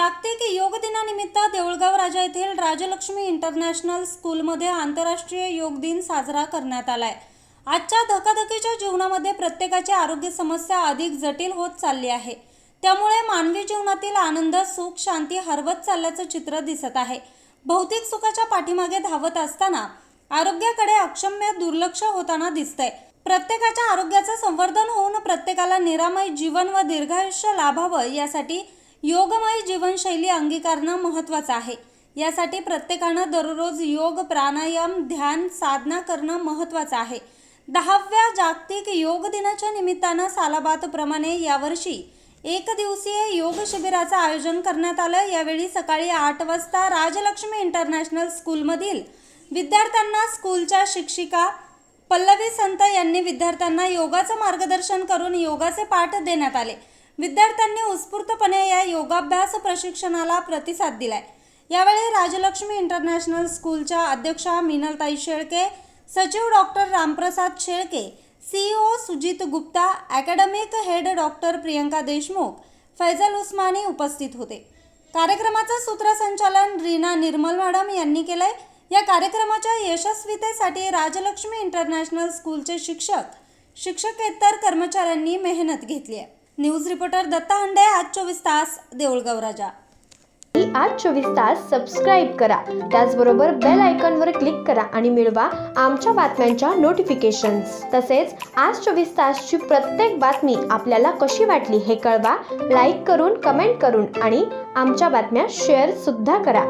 जागतिक योग दिनानिमित्त देऊळगाव राजा येथील राजलक्ष्मी इंटरनॅशनल स्कूलमध्ये आंतरराष्ट्रीय योग दिन साजरा करण्यात आलाय. आजच्या धकाधकीच्या जीवनामध्ये प्रत्येकाची आरोग्य समस्या अधिक जटिल होत चालली आहे. त्यामुळे मानवी जीवनातील आनंद सुख शांती हरवत चालल्याचं चित्र दिसत आहे. भौतिक सुखाच्या पाठीमागे धावत असताना आरोग्याकडे अक्षम्य दुर्लक्ष होताना दिसतंय. प्रत्येकाच्या आरोग्याचं संवर्धन होऊन प्रत्येकाला निरामय जीवन व दीर्घायुष्य लाभावं यासाठी योगमय जीवनशैली अंगीकारणं महत्त्वाचं आहे. यासाठी प्रत्येकानं दररोज योग प्राणायाम ध्यान साधना करणं महत्त्वाचं आहे. दहाव्या जागतिक योग दिनाच्या निमित्तानं सालाबादप्रमाणे यावर्षी एक दिवसीय योग शिबिराचं आयोजन करण्यात आलं. यावेळी सकाळी आठ वाजता राजलक्ष्मी इंटरनॅशनल स्कूलमधील विद्यार्थ्यांना स्कूलच्या शिक्षिका पल्लवी संत यांनी विद्यार्थ्यांना योगाचं मार्गदर्शन करून योगाचे पाठ देण्यात आले. विद्यार्थ्यांनी उत्स्फूर्तपणे या योगाभ्यास प्रशिक्षणाला प्रतिसाद दिलाय. यावेळी राजलक्ष्मी इंटरनॅशनल स्कूलच्या अध्यक्षा मिनलताई शेळके सचिव doctor Ramprasad Shelke CEO Sujit Gupta academic head doctor Priyanka Deshmukh Faizal Usmani उपस्थित होते. कार्यक्रमाचं सूत्रसंचालन रीना निर्मल मॅडम यांनी केलंय. या कार्यक्रमाच्या यशस्वीतेसाठी राजलक्ष्मी इंटरनॅशनल स्कूलचे शिक्षक शिक्षकेतर कर्मचाऱ्यांनी मेहनत घेतली आहे. न्यूज रिपोर्टर दत्ता हंडे आज चोवीस तास देऊळगाव राजा. आज चोवीस तास सबस्क्राईब करा. त्याचबरोबर बेल आयकॉनवर क्लिक करा आणि मिळवा आमच्या बातम्यांच्या नोटिफिकेशन्स तसेच आज चोवीस तासची प्रत्येक बातमी आपल्याला कशी वाटली हे कळवा लाईक करून कमेंट करून आणि आमच्या बातम्या शेअर सुद्धा करा.